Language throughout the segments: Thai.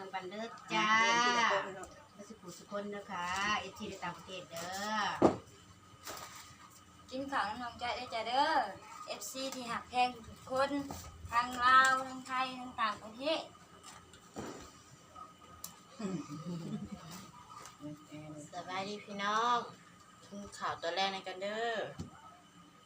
น้องบันเด้อจ้ามาสุขุสุคนนะคะเอทีในต่างประเทศเด้อกินข้าวน้องใจได้จ้ะเด้อ FC ที่หักแพงทุกคนทางลาวทางไทยทางต่างประเทศสบายดีพี่น้องกินข่าวตัวแรกในกันเด้อ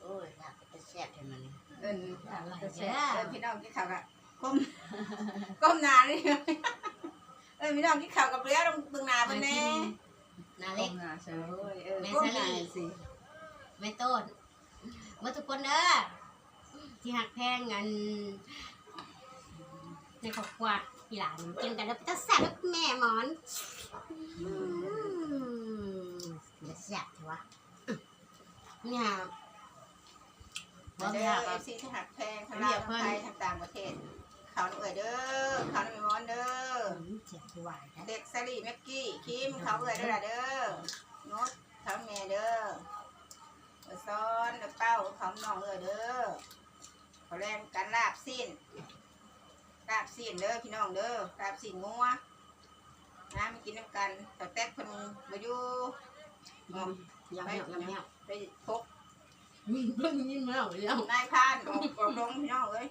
โอ้ยอยากไปแซ่บเห็นมันเอินอะไรเอิเด้อนพี่น้องกินข้าวกับก้มก้มหนานี่เอินพี่น้องกินข้าวกับเรือลงเบึงหนาเพิ่นแน่นาเล็กหนาเฉยเออแม่ก้มสหนาลีสิแม่ต้นเมื่อทุกคนเด้อที่หักแพงเงินในครอบครัวพี่หลานกินกันแล้วจะแซ่บแล้วแม่หมอนอืมเดี๋ยวแซ่บเถอะวะเนี่ยเด้อเอฟซีที่หักแพงทั้งลาวทั้งไทยทั้งต่างประเทศ ข้าวน้ำเอ่ยเด้อข้าวน้ำมีมอนเด้อเจ็บไหวนะเด็กสลีแม็กกี้คิมข้าวเอ่ยเด้อล่ะเด้อโนดข้าวแม่เด้อเออซ้อนเด้อเป้าข้าวน้องเอ่ยเด้อเขาแรงกันลาบสิ้นลาบสิ้นเด้อพี่น้องเด้อลาบสิ้นงัวนะมากินน้ำกันแต่แตกคนมาอยู่ยังยังยังยังยังไปพกเพิ่งยินมาแล้วยังนายพรานออกออกลงพี่น้องเอ้ย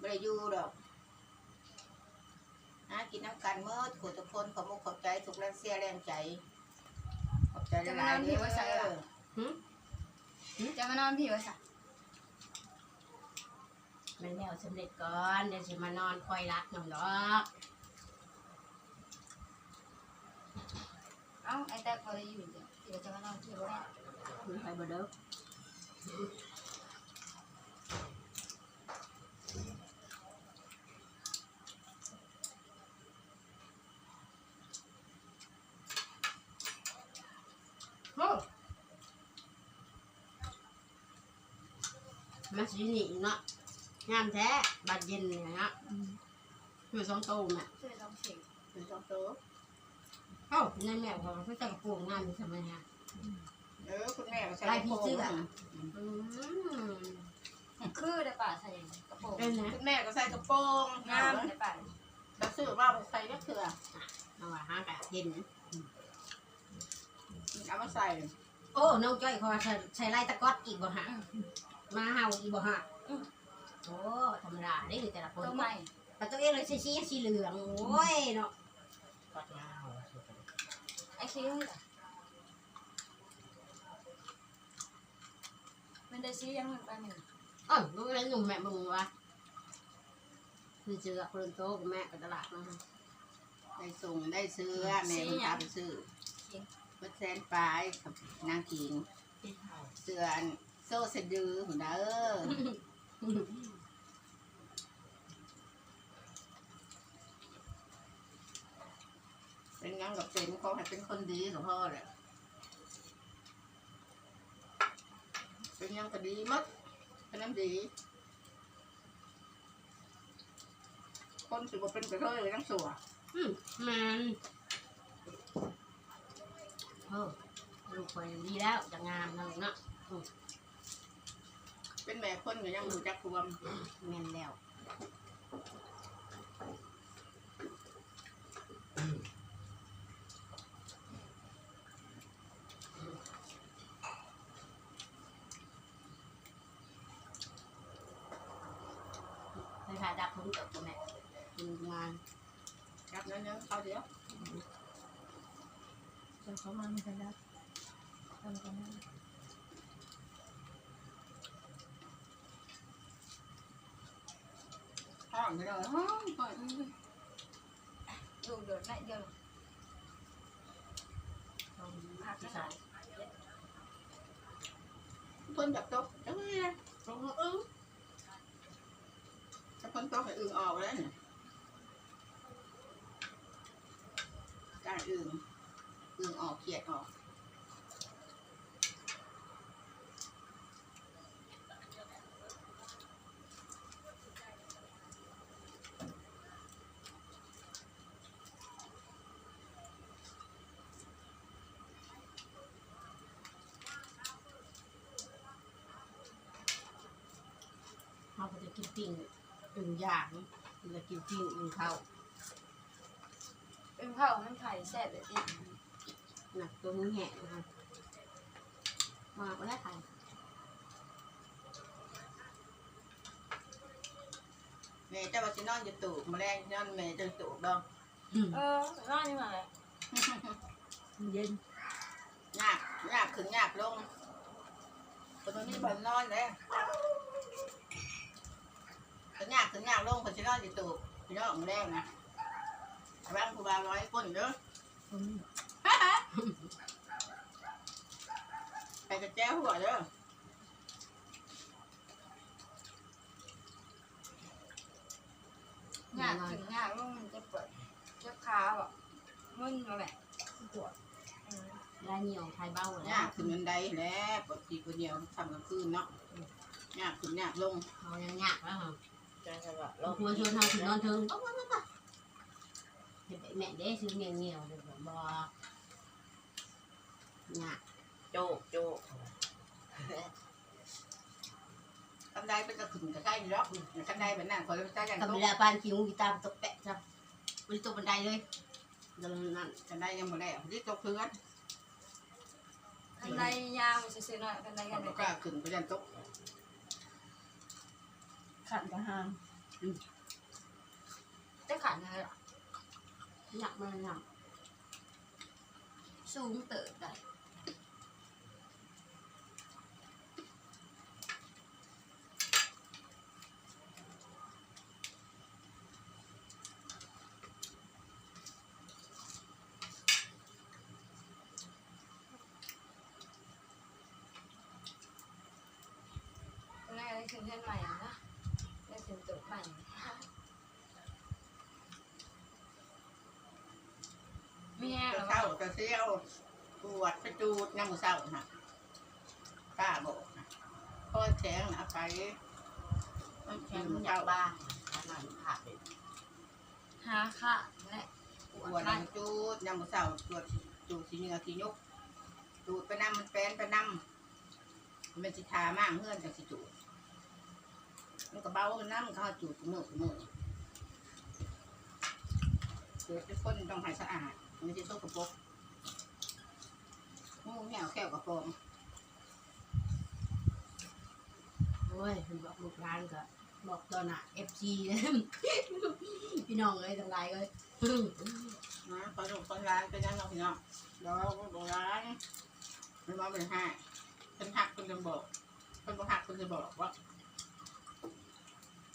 ไม่ได้อยู่ดอกนะกินน้ำกันเมื่อขวดทุกคนขอบมุกขอบใจทุกแรงเสียแรงใจ ขอบใจหลายๆเด้อจะมานอนพี่ว่าสักมันแล้วสำเร็จก่อนเดี๋ยวจะมานอนคอยรักหน่อยดอกเอ้าไอ้แต่พอได้อยู่เดี๋ยวเดี๋ยวจะมานอนพี่ว่าคุณไปบ่เด้อ มาสิหนีเนาะงามแท้บาดเย็นเนี่ยเนาะอยู่สองตู้แม่ช่วยลองเช็คเป็นสองตัวเอ้าในแม่ของเขาจะกระโปรงงามอยู่ทำไมฮะเออคุณแม่ก็ใส่ลายผีเสื้อกระโปรงอืมคือได้ป่าใส่กระโปรงเป็นนะคุณแม่ก็ใส่กระโปรงงามได้ป่าแล้วซื้อว่าใส่ก็เถื่อเอาว่าหากะเย็นเอามาใส่โอ้น้องจ้อยเขาว่าใช้ใช้ลายตะก๊อตอีกบ่ฮะ มาเฮาอีกบ่ฮะโอ้ธรรมดาได้อยู่แต่ละคนตัวใหม่แต่ตัวเองเลยสีสีสีเหลืองโอ้ยเนาะก๊อตยาวไอ้คิ้วมันได้ชี้ยังมันไปหนึ่งอ๋อลูกเล่นหนุ่มแม่มึงวะคือเจอคนโตกับแม่ไปตลาดมาได้ส่งได้ซื้อแม่ก็พาไปซื้อเมื่อแสนปลายกับนางขิงเสื้ออัน โซ่สะดือหุ่นเด้อเป็นงานกับเป็นเขาให้เป็นคนดีของพ่อแหละเป็นยังก็ดีมัดเป็นน้ำดี คนสิบเป็นกระเทยเลยทั้งสัวอืมมันโอ้ลูกคนดีแล้วจะงามนะลูกเนาะ เป็นแม่คนก็ยังรู้จักควมแม่นแล้วไปถ่ายดับผมกับแม่ทำงานจับนั้นยังเขาเดียวจนเขามาไม่ทันแล้วทำกันนั่น องไม่ได้ห้องห้องดูเดือดไหนเดียวพักที่สองคนจับโต๊ะจังเลยนะตรงอึ้งถ้าคนโต๊ะให้อึ่งออกแล้วเนี่ยการอึ่งอึ่งออกเขียดออก จะกินปิ้งอึ่งย่างจะกินปิ้งอึ่งข้าวเป็นข้าวมันไข่แซ่บเลยดิหนักตัวมึงแหงนะครับมาก็ได้ค่ะแม่เจ้าว่าสินอนอยู่ตูกแมลงนอนแม่จะตูกดองเออน่านี่มาเลยเย็นยากยากขึ้นยากลงคนนี้บ่นอนเลย ขึ้นยากขึ้นยากลงคนสินอนอยู่ตูกพี่น้องแมลงนะร่างผู้บ่าวร้อยคนเด้อไปกระแจ้หัวเด้องากถึงงากลูกมันจะเปิดเจ็บขาแบบมึนมาแบบปวดอืมได้เหนียวไทยเบ้าแล้ยาวกขึ้นบันไดแหล้วปกติคนเดียวทำกลางคืนเนาะยากขึ้นยากลงเขายังยากแล้วค่ะจัง สบะเราควรชวนเขาถึงนอนถึงปั๊บปั๊บปั๊บปั๊บเห็นแม่เด้ซื้อเหนียวเหนียวเดี๋ยวผมบอกยากโจกโจกกันไดเป็นกระ ขันกันไดแบบนั้นคนละใจอย่างกับตเวกลาปานคิวกีตาร์ตกแปะจ้ะบริตกบันไดเลยเดินนั่นกันไดยังบ่ได้ที่ตกเพื่อน คันใดยาวมันซื้อๆหน่อยคันใดกั มัน น ไหน ก็กล้าขึ้นไปยันตก ขันกระหาง จะขันนะ หนักมากหนัก สูงเติบได้ ตอนแรกได้ขึ้นเพื่อนใหม่นะได้ ขึ้นตึกใหม่แห้งหรระอเซ้ากระเซี้ยวปวดกระจูดน้ำเศร้าน่ะป้าบอกนะพ่อแข็งนะไปมันแข็งมันอยากบ้าขนาดขาดเลยหาค่ะและปวดน้ำจูดน้ำเศร้าปวดจูดสีเหนือสียกจูดไปน้ำมันแป้นไปน้ำมันสิทามากเงื่อนจากสิจูด มันก็เบาน้ำมันก็จูดมือมือเกิดเป็นคนต้องให้สะอาดม่ใช่โซกปรกงูแมวแก้วกระโปรงโอ้ยมันบอกลูกร้านก็บอกตอนน่ะเอฟซีเลยพี่น้องเลยทั้งหลายเลยนะพอถูกคนร้ายเป็นยังไงพี่น้องเราบอกร้ายมันมาเป็นห้าเป็นหักเป็นจะบอกเป็นบ่หักเป็นจะบอกว่า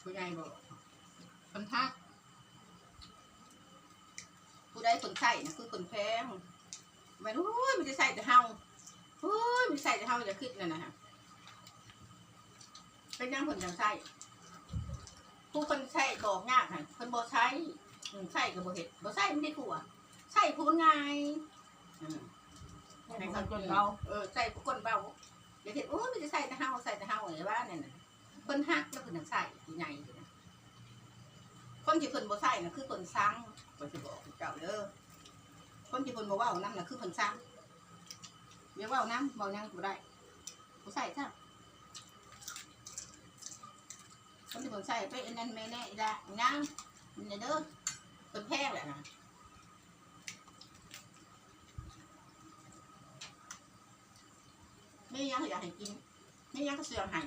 ผู้ใหญ่บอกคนหัก ผู้ใดคนใส่นะคือคนแพ้มันโอ้ยมันจะใส่แต่เฮาโอ้ยมันใส่แต่เฮาจะคิดนั่นนะฮะเป็นยังคนจังใส่ผู้คนใส่บอกยากฮะคนบ่ใช้อืมใส่กับบ่เห็ดบ่ใส่ไม่ได้ขัวใส่ผู้คนง่ายอืมให้คนคนเบาเออใส่ผู้คนเบาอย่าเห็นโอ้ยมันจะใส่แต่เฮาใส่แต่เฮาอะไรว่าเนี่ยนะ คนฮักแล้วคนจังใส่ผู้ใหญ่อยู่นะคนที่คนบ่ใส่น่ะคือคนซังก็จะบอกเจ้าเด้อคนที่คนบอกว่าเอาน้ำน่ะคือคนซ้ำเรียกว่าเอาน้ำบอกยังกูได้กูใส่ซะคนที่คนใส่ไปอันนั้นแม่แน่ละน้ำมันจะเด้อคนแพงแหละนะไม่ยังอยากให้กินไม่ยังก็เสื่อมให้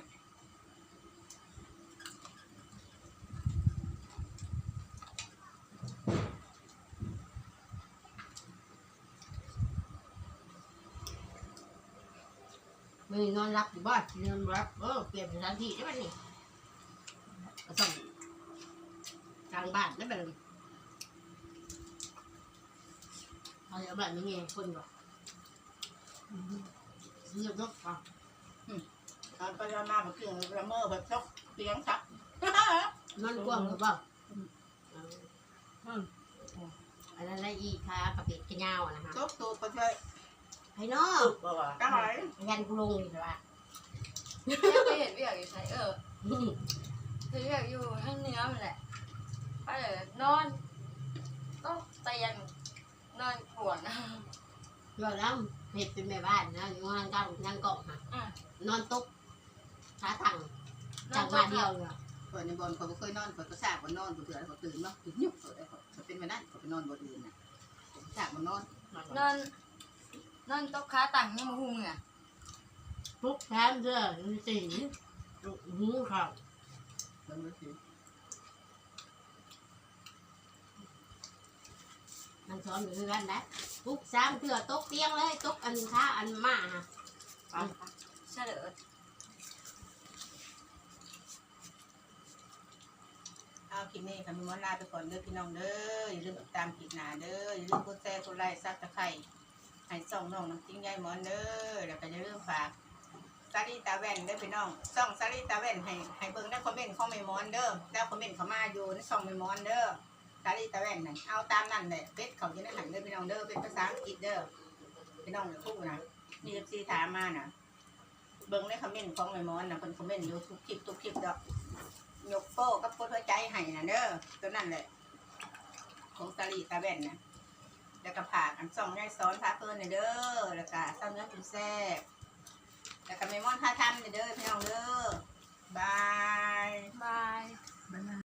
มึงนอนรับอยู่บ้านนอนรับเออเปลี่ยนสถานที่ได้ไหมนี่ก็ส่งกลางบ้านได้ไหมล่ะเอาอย่างแบบนี้ไงคนก็เลือกนกอะตอนไปละมาแบบเกี่ยงละเมอแบบชกเสียงซักนอนกว้างหรือเปล่าอืมอันนั้นละอีค่ะกระเป็ดกระยาวอะนะคะชกตัวไปช่วย ให้น้องบ่ว่าก็หายยันกูลงนี่แต่ว่ายังไปเห็นเวียกอยู่ใช่เออเวียกอยู่ข้างเนื้อมันแหละไปเลยนอนต้องเตียงนอนปวดนะเรื่องแล้วเห็ดเป็นแม่บ้านนะอยู่งานก้าวงานเกาะค่ะอะนอนตุ๊กขาถังจากมาเดียวเนี่ยเปิดในบอลเขาบ่เคยนอนเปิดก็ทราบว่านอนเผื่อเขาตื่นเนาะตื่นยุบเปิดได้เขาเป็นมานั่นเขาไปนอนบนอื่นน่ะจากมันนอนนอน นอนตกขาต่างยังมาหุงอะปุ๊บแถมเด้อสีหูเขามันไม่ถือมันสอนอยู่คือกันนะปุ๊บสามเถื่อตกเตียงเลยตกอันข้าอันมาฮะเฉลิดเอาคลิปนี้ค่ะมีวันลาไปก่อนเด้อพี่น้องเด้ออย่าลืมติดตามคลิปหน้าเด้ออย่าลืมกดแชร์กดไลค์ซับตะไคร้ ให้ส่องน้องน้ำจิ้งยายหมอนเด้อแล้วก็อย่าลืมฝากซาลีตาแว่นเด้อพี่น้องส่องซาลีตาแว่นให้ให้เบิ่งได้คอมเมนต์ของแม่หมอนเด้อแล้วคอมเมนต์เข้ามาอยู่ในช่องแม่หมอนเด้อซาลีตาแว่นนั่นเอาตามนั่นแหละเป็ดเขาจะได้หันเด้อพี่น้องเด้อเป็นภาษาอังกฤษเด้อพี่น้องอย่าพูดนะมีเอฟซีถามมานะเบิ่งในคอมเมนต์ของแม่หมอนนะเพิ่นคอมเมนต์อยู่ทุกคลิปทุกคลิปดอกยกโป้กับโป้หัวใจให้นะเด้อตัวนั่นแหละของสลีตาแว่นนะ แล้วก็ผ่าอันส่องยายซ้อนพาเพิ่นเด้อแล้วก็ซ้ำเนื้อจุนแซ่บแล้วก็เมมอนพาทำเด้อพี่น้องเด้อบาย บาย บ๊ายบาย